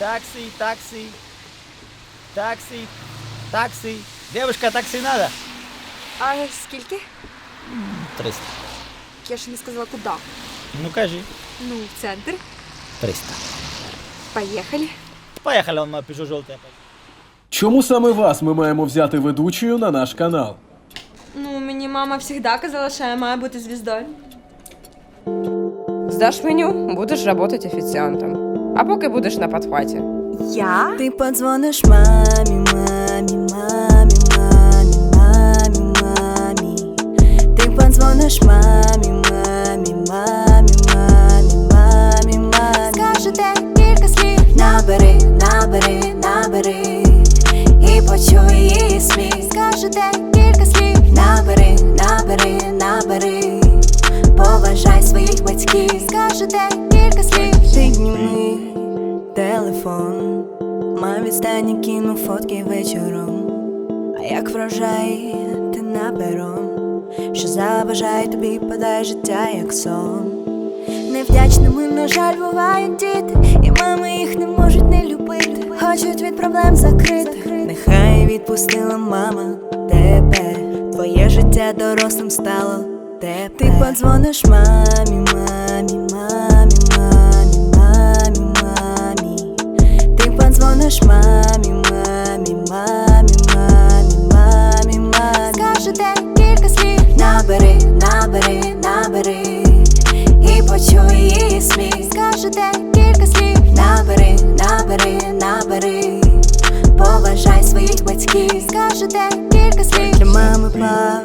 Такси, такси. Такси. Такси. Девушка, такси надо? А скільки? 300. Я ще не сказала куди. Ну кажи. Ну, в центр. 300. Поїхали. Поехали, он мою пишу желтая. Чому саме вас ми маємо взяти ведучою на наш канал? Ну, мені мама завжди казала, що я маю бути звіздою. Сдашь меню, будешь работать официантом. А поки будеш на подхваті. Я? Ти подзвониш мамі, мамі, Скажете кілька слів. Підніми телефон. Мамі відстані кину фотки вечором. А як врожай, ти на перон, що забажає тобі падає життя, як сон. Невдячними, на жаль, бувають діти, і мами їх не можуть не любити. Хочуть від проблем закрити. Нехай відпустила мама тебе. Твоє життя дорослим стало. Ти подзвониш мамі, подзвониш мамі, мамі, мамі, мамі, мамі, мамі. Скажете кілька слів. Набери, набери, набери. І почуй її сміх. Скажете кілька слів. Набери, набери, набери. Поважай своїх батьків. Скажете кілька слів. Для мами пап,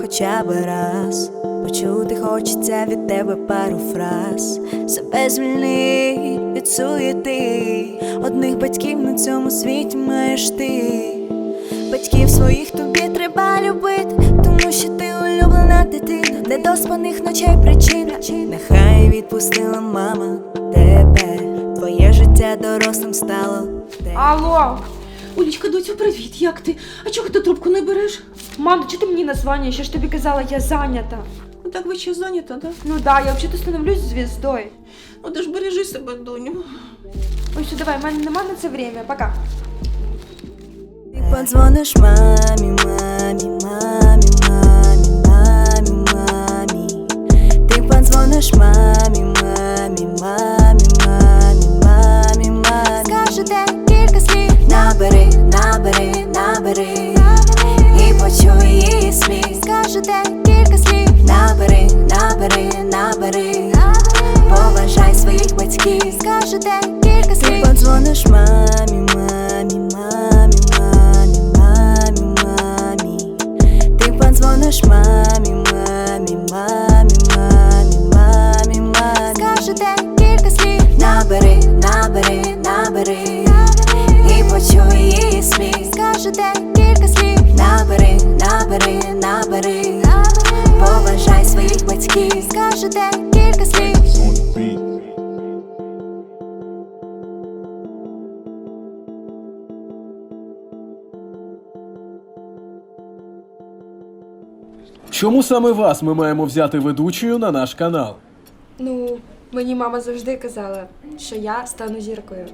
хоча би раз. Почути хочеться від тебе пару фраз. Себе звільни від суєти. Одних батьків на цьому світі маєш ти. Батьків своїх тобі треба любити, тому що ти улюблена дитина, недоспаних ночей причина. Нехай відпустила мама тебе. Твоє життя дорослим стало. Алло! Олічка, доцю, привіт, як ти? А чого ти трубку не береш? Мам, чого ти мені названюєш? Я ж тобі казала, я зайнята. Ну так ви ще зайнята, да? Ну да, я взагалі становлюсь звіздою. Ну ти ж бережи себе, доню. Ой, все, давай, в мене нема на це время. Пока. Ти подзвониш мамі, мамі, мамі, мамі, мамі, мамі. Ти подзвониш мамі, мамі, мамі, мамі, мамі, мамі. Скажете кілька слів. Набери, набери, набери. І почуй її сміх. Скажете кілька слів. Набери, набери, набери. Поважай своїх батьків. Скажете кілька слів. Ти подзвониш мамі, мамі, мамі, мамі, мамі, мамі. Ти подзвониш мамі, мамі, мамі, батьків. Кілька слів. Чому саме вас ми маємо взяти ведучою на наш канал? Ну, мені мама завжди казала, що я стану зіркою.